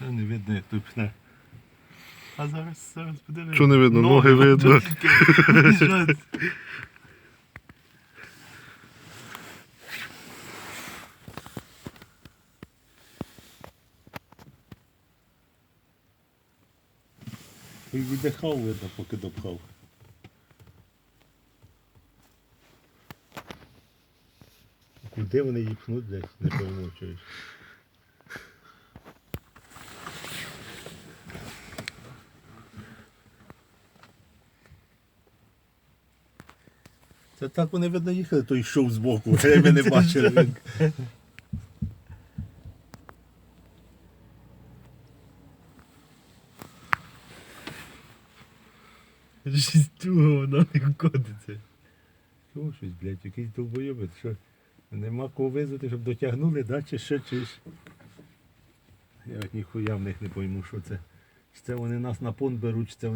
видно, як тут пне. А зараз, зараз подивимось. Що не видно? Ноги видно. Віддихав, видно, поки допхав. Куди вони їх пнуть десь, не пойму, чуєш. Це так вони видно їхали, то йшов збоку, а ми не бачили. Шістюга вона не котиться. Чого щось, блядь, якийсь довбойобець, що нема кого визвати, щоб дотягнули, да, чи ще чи ж. Я ніхуя в них не пойму, що це. Чи це вони нас на понт беруть, чи це вони